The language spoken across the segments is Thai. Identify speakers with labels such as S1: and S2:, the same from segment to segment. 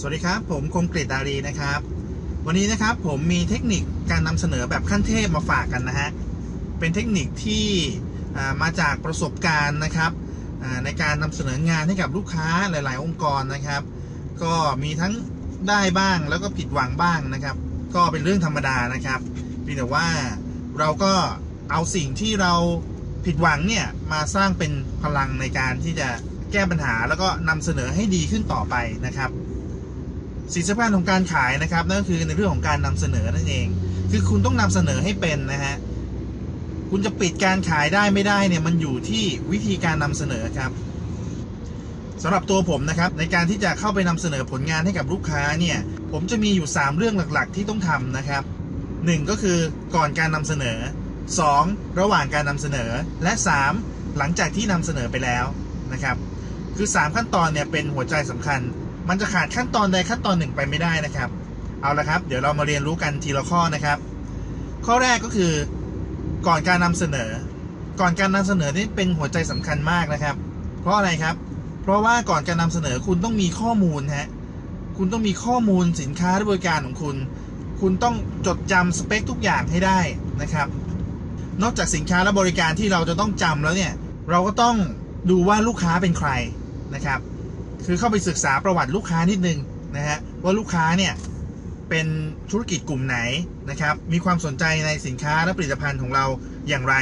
S1: สวัสดีครับ ผมคมกริตดารีนะครับ วันนี้นะครับผมมีเทคนิคการนำเสนอแบบขั้นเทพมาฝากกันนะฮะเป็นเทคนิคที่มาจากประสบการณ์นะครับในการนำเสนองานให้กับลูกค้าหลาย ๆ องค์กรนะครับ ก็มีทั้งได้บ้างแล้วก็ผิดหวังบ้างนะครับ ก็เป็นเรื่องธรรมดานะครับเพียงแต่ว่าเราก็เอาสิ่งที่เราผิดหวังเนี่ยมาสร้างเป็นพลังในการที่จะแก้ปัญหาแล้วก็นำเสนอให้ดีขึ้นต่อไปนะครับ สิ่งสำคัญของการขายนะครับนั่นก็คือในเรื่องของการนำเสนอนั่นเอง คือคุณต้องนำเสนอให้เป็นนะฮะคุณจะปิดการขายได้ไม่ได้เนี่ยมันอยู่ที่วิธีการนำเสนอครับสำหรับตัวผมนะครับในการที่จะเข้าไปนำเสนอผลงานให้กับลูกค้าเนี่ยผมจะมีอยู่ 3 เรื่องหลักๆ ที่ต้องทำนะครับ 1 ก็คือก่อนการนำเสนอ 2 ระหว่างการนำเสนอและ 3 หลังจากที่นำเสนอไปแล้วนะครับคือ 3 ขั้นตอนเนี่ยเป็นหัวใจสำคัญ มันจะขาดขั้นตอนใดขั้นตอนหนึ่งไปไม่ได้นะครับ เอาละครับ เดี๋ยวเรามาเรียนรู้กันทีละข้อนะครับ ข้อแรกก็คือ ก่อนการนำเสนอ ก่อนการนำเสนอนี่เป็นหัวใจสำคัญมากนะครับ เพราะอะไรครับ เพราะว่าก่อนการนำเสนอคุณต้องมีข้อมูลฮะคุณต้องมีข้อมูลสินค้าหรือบริการของคุณ คุณต้องจดจำสเปคทุกอย่างให้ได้นะครับ นอกจากสินค้าและบริการที่เราจะต้องจำแล้วเนี่ย เราก็ต้องดูว่าลูกค้าเป็นใครนะครับ คือเข้าไปศึกษาประวัติลูกค้านิดนึงนะฮะว่าลูกค้าเนี่ยเป็นธุรกิจกลุ่มไหนนะครับ มีความสนใจในสินค้าและผลิตภัณฑ์ของเราอย่างไร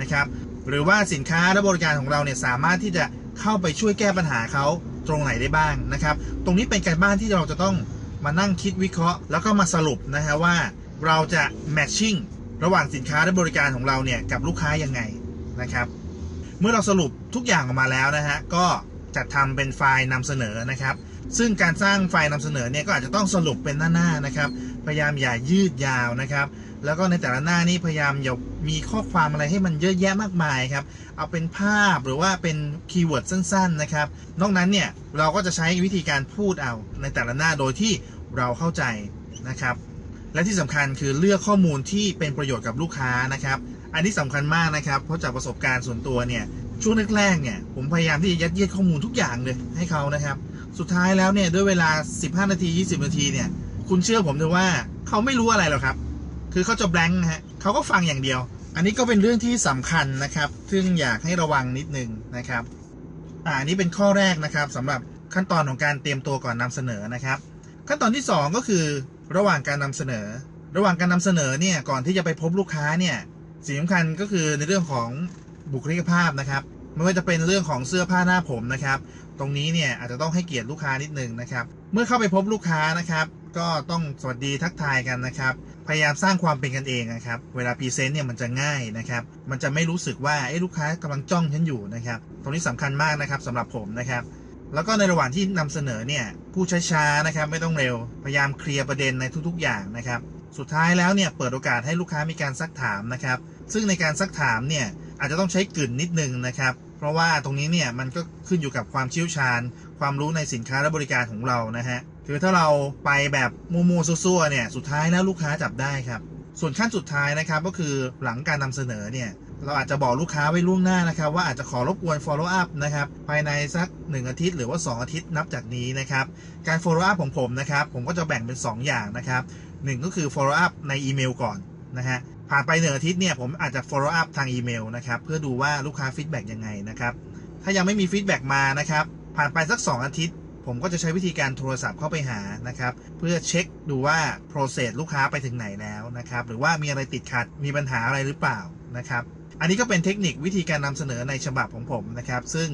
S1: นะครับ หรือว่าสินค้าและบริการของเราเนี่ยสามารถที่จะเข้าไปช่วยแก้ปัญหาเขาตรงไหนได้บ้างนะครับ ตรงนี้เป็นการบ้านที่เราจะต้องมานั่งคิดวิเคราะห์ แล้วก็มาสรุปนะฮะว่าเราจะแมทชิ่งระหว่างสินค้าและบริการของเราเนี่ยกับลูกค้ายังไงนะครับ เมื่อเราสรุปทุกอย่างออกมาแล้วนะฮะก็ จัดทำเป็นไฟล์นำเสนอนะครับ ซึ่งการสร้างไฟล์นำเสนอเนี่ยก็อาจจะต้องสรุปเป็นหน้าๆนะครับ พยายามอย่ายืดยาวนะครับ แล้วก็ในแต่ละหน้านี่พยายามอย่ามีข้อความอะไรให้มันเยอะแยะมากมายครับ เอาเป็นภาพหรือว่าเป็นคีย์เวิร์ดสั้น ๆนะครับ นอกนั้นเนี่ยเราก็จะใช้วิธีการพูดเอาในแต่ละหน้าโดยที่เราเข้าใจนะครับ และที่สำคัญคือเลือกข้อมูลที่เป็นประโยชน์กับลูกค้านะครับ อันนี้สำคัญมากนะครับ เพราะจากประสบการณ์ส่วนตัวเนี่ย ช่วงแรกๆเนี่ยผมพยายามที่จะยัดเยียดข้อมูลทุกอย่างเลยให้เขานะครับ สุดท้ายแล้วเนี่ยด้วยเวลา 15 นาที 20 นาทีเนี่ย คุณเชื่อผมเถอะว่าเขาไม่รู้อะไรหรอกครับ คือเขาจะแบงค์ฮะเขาก็ฟังอย่างเดียว อันนี้ก็เป็นเรื่องที่สำคัญนะครับ ซึ่งอยากให้ระวังนิดนึงนะครับอ่าอันนี้เป็นข้อแรกนะครับสำหรับขั้นตอนของการเตรียมตัวก่อนนำเสนอนะครับ ขั้นตอนที่ 2 ก็คือระหว่างการนำเสนอ ระหว่างการนำเสนอเนี่ยก่อนที่จะไปพบลูกค้าเนี่ยสิ่งสำคัญก็คือในเรื่องของ บุคลิกภาพนะครับไม่ว่าจะเป็นเรื่องของเสื้อผ้าหน้าผมนะครับ ตรงนี้เนี่ยอาจจะต้องให้เกียรติลูกค้านิดนึงนะครับ เมื่อเข้าไปพบลูกค้านะครับ ก็ต้องสวัสดีทักทายกันนะครับ พยายามสร้างความเป็นกันเองนะครับ เวลาพรีเซนต์เนี่ยมันจะง่ายนะครับ มันจะไม่รู้สึกว่าเอ้ลูกค้ากำลังจ้องฉันอยู่นะครับ ตรงนี้สำคัญมากนะครับสำหรับผมนะครับ แล้วก็ในระหว่างที่นำเสนอเนี่ยผู้ช้าๆนะครับ ไม่ต้องเร็ว พยายามเคลียร์ประเด็นในทุกๆ อย่างนะครับ สุดท้ายแล้วเนี่ยเปิดโอกาสให้ลูกค้ามีการซักถามนะครับ ซึ่งในการซักถามเนี่ย อาจจะต้องใช้กลิ่นนิดนึงนะครับ เพราะว่าตรงนี้เนี่ยมันก็ขึ้นอยู่กับความเชี่ยวชาญ ความรู้ในสินค้าและบริการของเรานะฮะคือถ้าเราไปแบบมัวๆซั่วๆเนี่ยสุดท้ายแล้วลูกค้าจับได้ครับส่วนขั้นสุดท้ายนะครับก็คือหลังการนำเสนอเนี่ยเราอาจจะบอกลูกค้าไว้ล่วงหน้านะครับ ว่าอาจจะขอรบกวน follow up นะครับภายในสัก 1 อาทิตย์หรือว่า 2 อาทิตย์นับจากนี้นะครับ การ follow up ของผมนะครับ ผมก็จะแบ่งเป็น 2 อย่างนะครับหนึ่งก็คือ follow up ในอีเมลก่อนนะฮะ ผ่านไปหนึ่งอาทิตย์เนี่ยผมอาจจะ follow up ทางอีเมลนะครับ เพื่อดูว่าลูกค้า feedback ยังไงนะครับ ถ้ายังไม่มี feedback มานะครับ ผ่านไปสัก 2 อาทิตย์ ผมก็จะใช้วิธีการโทรศัพท์เข้าไปหานะครับ เพื่อเช็คดูว่า process ลูกค้าไปถึงไหนแล้วนะครับ หรือว่ามีอะไรติดขัดมีปัญหาอะไรหรือเปล่านะครับ อันนี้ก็เป็นเทคนิควิธีการนำเสนอในฉบับของผมนะครับ ซึ่ง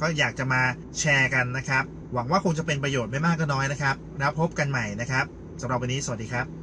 S1: ก็อยากจะมาแชร์กันนะครับ หวังว่าคงจะเป็นประโยชน์ไม่มากก็น้อยนะครับ แล้วพบกันใหม่นะครับสำหรับวันนี้สวัสดีครับ